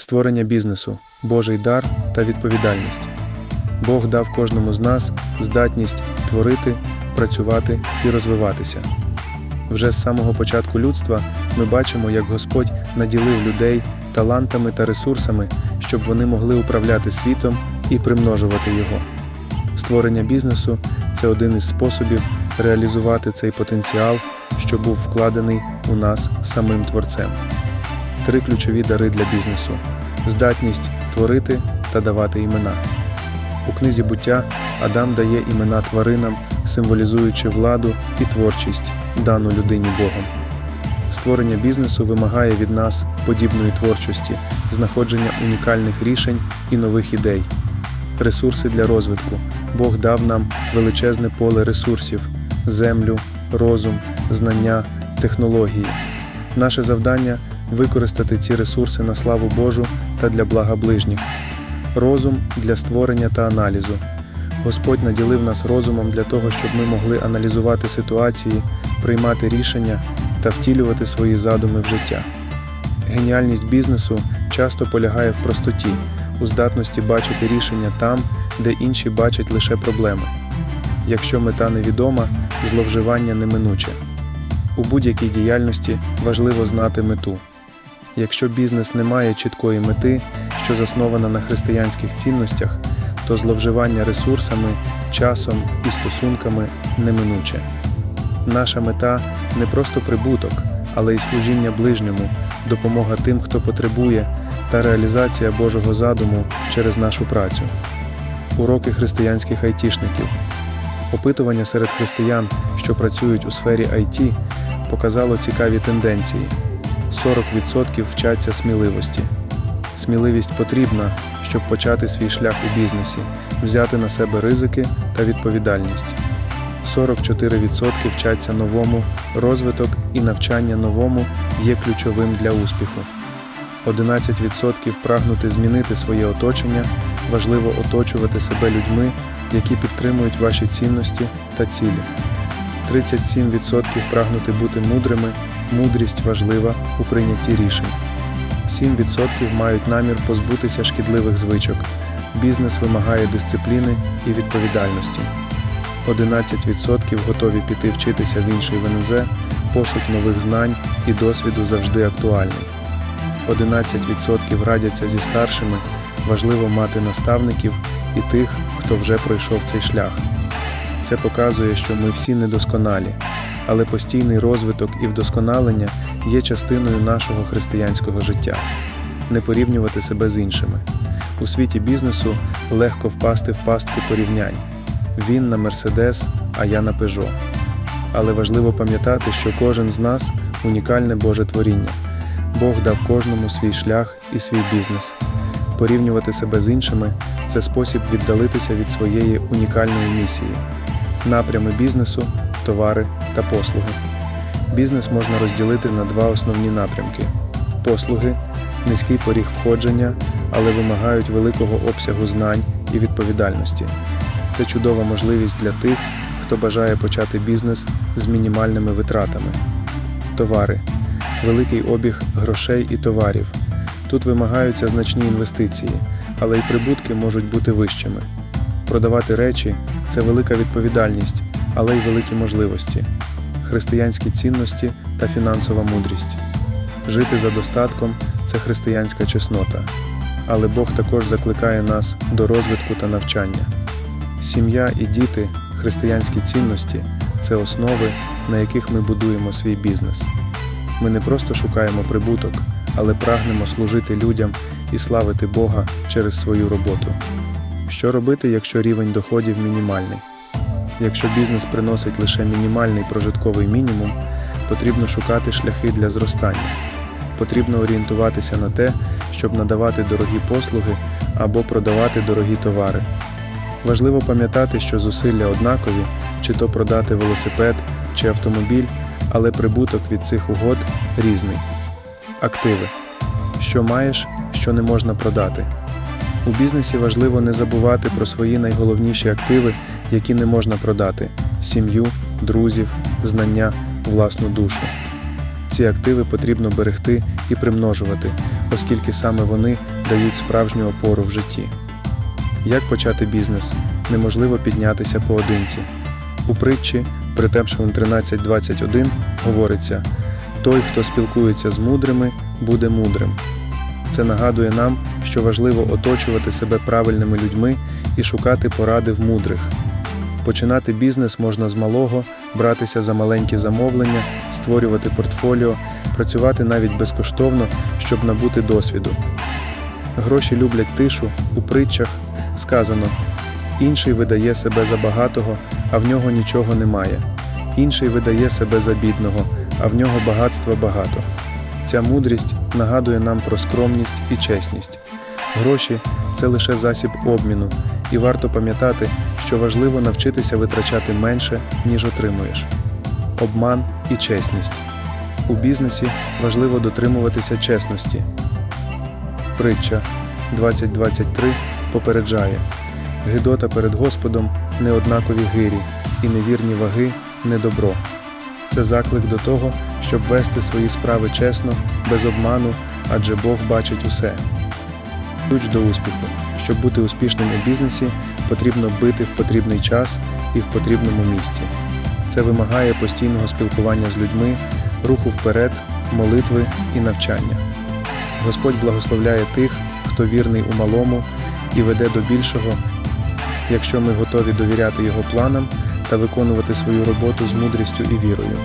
створення бізнесу, Божий дар та відповідальність. Бог дав кожному з нас здатність творити, працювати і розвиватися. Вже з самого початку людства ми бачимо, як Господь наділив людей талантами та ресурсами, щоб вони могли управляти світом і примножувати його. Створення бізнесу це один із способів реалізувати цей потенціал, що був вкладений у нас самим творцем. Три ключові дари для бізнесу: здатність творити та давати імена. У книзі буття Адам дає імена тваринам, символізуючи владу і творчість, дану людині Богом. Створення бізнесу вимагає від нас подібної творчості, знаходження унікальних рішень і нових ідей. Ресурси для розвитку. Бог дав нам величезне поле ресурсів: землю, розум, знання, технології. Наше завдання використати ці ресурси на славу Божу та для блага ближніх. Розум для створення та аналізу. Господь наділив нас розумом для того, щоб ми могли аналізувати ситуації, приймати рішення та втілювати свої задуми в життя. Геніальність бізнесу часто полягає в простоті, у здатності бачити рішення там, де інші бачать лише проблеми. Якщо мета невідома, зловживання неминуче. У будь-якій діяльності важливо знати мету. Якщо бізнес не має чіткої мети, що заснована на християнських цінностях, то зловживання ресурсами, часом і стосунками неминуче. Наша мета не просто прибуток, але й служіння ближньому, допомога тим, хто потребує, та реалізація Божого задуму через нашу працю. Уроки християнських айтішників. Опитування серед християн, що працюють у сфері IT, показало цікаві тенденції. 40% вчаться сміливості. Сміливість потрібна, щоб почати свій шлях у бізнесі, взяти на себе ризики та відповідальність. 44% вчаться новому, розвиток і навчання новому є ключовим для успіху. 11% прагнути змінити своє оточення, важливо оточувати себе людьми, які підтримують ваші цінності та цілі. 37% прагнути бути мудрими, мудрість важлива у прийнятті рішень. 7% мають намір позбутися шкідливих звичок. Бізнес вимагає дисципліни і відповідальності. 11% готові піти вчитися в інший ВНЗ, пошук нових знань і досвіду завжди актуальний. 11% радяться зі старшими, важливо мати наставників і тих, хто вже пройшов цей шлях. Це показує, що ми всі недосконалі, але постійний розвиток і вдосконалення є частиною нашого християнського життя. Не порівнювати себе з іншими. У світі бізнесу легко впасти в пастку порівнянь. Він на Мерседес, а я на Пежо. Але важливо пам'ятати, що кожен з нас унікальне Боже творіння. Бог дав кожному свій шлях і свій бізнес. Порівнювати себе з іншими це спосіб віддалитися від своєї унікальної місії. Напрями бізнесу, товари та послуги. Бізнес можна розділити на два основні напрямки: послуги низький поріг входження, але вимагають великого обсягу знань і відповідальності. Це чудова можливість для тих, хто бажає почати бізнес з мінімальними витратами. Товари великий обіг грошей і товарів. Тут вимагаються значні інвестиції, але й прибутки можуть бути вищими. Продавати речі це велика відповідальність, але й великі можливості, християнські цінності та фінансова мудрість. Жити за достатком це християнська чеснота, але Бог також закликає нас до розвитку та навчання. Сім'я і діти, християнські цінності це основи, на яких ми будуємо свій бізнес. Ми не просто шукаємо прибуток, але прагнемо служити людям і славити Бога через свою роботу. Що робити, якщо рівень доходів мінімальний? Якщо бізнес приносить лише мінімальний прожитковий мінімум, потрібно шукати шляхи для зростання. Потрібно орієнтуватися на те, щоб надавати дорогі послуги або продавати дорогі товари. Важливо пам'ятати, що зусилля однакові, чи то продати велосипед чи автомобіль, але прибуток від цих угод різний. Активи. Що маєш, що не можна продати. У бізнесі важливо не забувати про свої найголовніші активи, які не можна продати: сім'ю, друзів, знання, власну душу. Ці активи потрібно берегти і примножувати, оскільки саме вони дають справжню опору в житті. Як почати бізнес? Неможливо піднятися поодинці. У притчі Притемшин 13.21 говориться: той, хто спілкується з мудрими, буде мудрим. Це нагадує нам, що важливо оточувати себе правильними людьми і шукати поради в мудрих. Починати бізнес можна з малого, братися за маленькі замовлення, створювати портфоліо, працювати навіть безкоштовно, щоб набути досвіду. Гроші люблять тишу, у притчах сказано: інший видає себе за багатого, а в нього нічого немає. Інший видає себе за бідного, а в нього багатства багато. Ця мудрість нагадує нам про скромність і чесність. Гроші це лише засіб обміну, і варто пам'ятати, що важливо навчитися витрачати менше, ніж отримуєш. Обман і чесність. У бізнесі важливо дотримуватися чесності. Притча 2023 попереджає: Гидота перед Господом неоднакові гирі, і невірні ваги не добро. Це заклик до того, щоб вести свої справи чесно, без обману, адже Бог бачить усе. Ключ до успіху. Щоб бути успішним у бізнесі, потрібно бити в потрібний час і в потрібному місці. Це вимагає постійного спілкування з людьми, руху вперед, молитви і навчання. Господь благословляє тих, хто вірний у малому і веде до більшого, якщо ми готові довіряти Його планам та виконувати свою роботу з мудрістю і вірою.